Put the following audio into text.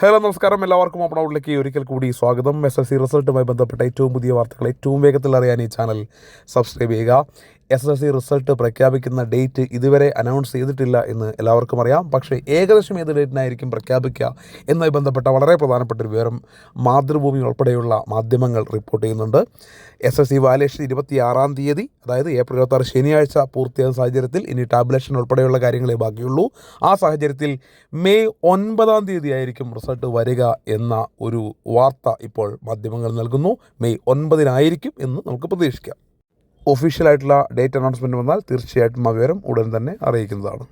Hello നമസ്കാരം. എല്ലാവർക്കും open ഔട്ടിലേക്ക് ഒരിക്കൽ കൂടി സ്വാഗതം. എസ് എസ് സി റിസൾട്ടുമായി ബന്ധപ്പെട്ട ഏറ്റവും പുതിയ വാർത്തകൾ ഏറ്റവും വേഗത്തിൽ അറിയാൻ ഈ ചാനൽ സബ്സ്ക്രൈബ് ചെയ്യുക. S S L C result പ്രഖ്യാപിക്കുന്ന ഡേറ്റ് ഇതുവരെ അനൗൺസ് ചെയ്തിട്ടില്ല എന്ന് എല്ലാവർക്കും അറിയാം. പക്ഷേ ഏകദേശം ഏത് ഡേറ്റിനായിരിക്കും പ്രഖ്യാപിക്കുക എന്നതുമായി ബന്ധപ്പെട്ട വളരെ പ്രധാനപ്പെട്ട ഒരു വിവരം മാതൃഭൂമി ഉൾപ്പെടെയുള്ള മാധ്യമങ്ങൾ റിപ്പോർട്ട് ചെയ്യുന്നുണ്ട്. എസ് എസ് സി വാലേഷൻ ഇരുപത്തിയാറാം തീയതി അതായത് ഏപ്രിൽ ഇരുപത്താറ് ശനിയാഴ്ച പൂർത്തിയായ സാഹചര്യത്തിൽ ഇനി ടാബ്ലേഷൻ ഉൾപ്പെടെയുള്ള കാര്യങ്ങളെ ബാക്കിയുള്ളൂ. ആ സാഹചര്യത്തിൽ മെയ് ഒൻപതാം തീയതി ആയിരിക്കും റിസൾട്ട് വരിക എന്ന ഒരു വാർത്ത ഇപ്പോൾ മാധ്യമങ്ങൾ നൽകുന്നു. മെയ് ഒൻപതിനായിരിക്കും എന്ന് നമുക്ക് പ്രതീക്ഷിക്കാം. ഒഫീഷ്യലായിട്ടുള്ള ഡേറ്റ് അനൗൺസ്മെന്റ് വന്നാൽ തീർച്ചയായിട്ടും ആ വിവരം ഉടൻ തന്നെ അറിയിക്കുന്നതാണ്.